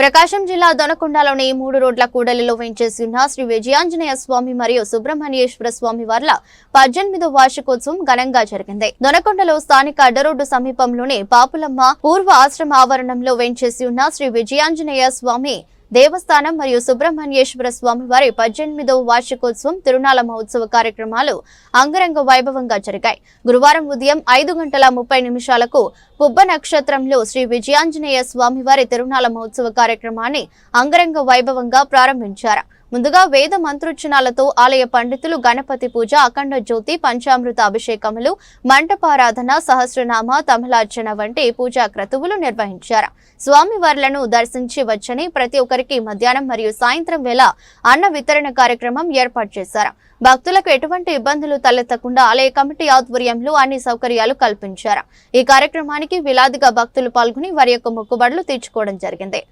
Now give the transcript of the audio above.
ప్రకాశం జిల్లా దొనకొండలోని మూడు రోడ్ల కూడలిలో వెంచేసి ఉన్న శ్రీ విజయాంజనేయ స్వామి మరియు సుబ్రహ్మణ్యేశ్వర స్వామి వార్ల పద్దెనిమిదో వార్షికోత్సవం ఘనంగా జరిగింది. దొనకొండలో స్థానిక అడ్డరోడ్డు సమీపంలోని పాపులమ్మ పూర్వ ఆశ్రమ ఆవరణంలో వెంచేసి ఉన్న శ్రీ విజయాంజనేయ స్వామి దేవస్థానం మరియు సుబ్రహ్మణ్యేశ్వర స్వామివారి పద్దెనిమిదవ వార్షికోత్సవం తిరునాళ మహోత్సవ కార్యక్రమాలు అంగరంగ వైభవంగా జరిగాయి. గురువారం ఉదయం ఐదు గంటల ముప్పై నిమిషాలకు పుబ్బ నక్షత్రంలో శ్రీ విజయాంజనేయ స్వామివారి తిరునాల తిరునాళ మహోత్సవ కార్యక్రమాన్ని అంగరంగ వైభవంగా ప్రారంభించారు. ముందుగా వేద మంత్రోచ్చనాలతో ఆలయ పండితులు గణపతి పూజ అఖండ జ్యోతి పంచామృత అభిషేకములు మంటపారాధన సహస్రనామ తమలార్చన వంటి పూజా క్రతువులు నిర్వహించారు. స్వామివార్లను దర్శించి వచ్చని ప్రతి ఒక్కరికి మధ్యాహ్నం మరియు సాయంత్రం వేళ అన్న వితరణ కార్యక్రమం ఏర్పాటు చేశారు. భక్తులకు ఎటువంటి ఇబ్బందులు తలెత్తకుండా ఆలయ కమిటీ ఆధ్వర్యంలో అన్ని సౌకర్యాలు కల్పించారు. ఈ కార్యక్రమానికి వేలాదిగా భక్తులు పాల్గొని వారి యొక్క మొక్కుబడులు తీర్చుకోవడం జరిగింది.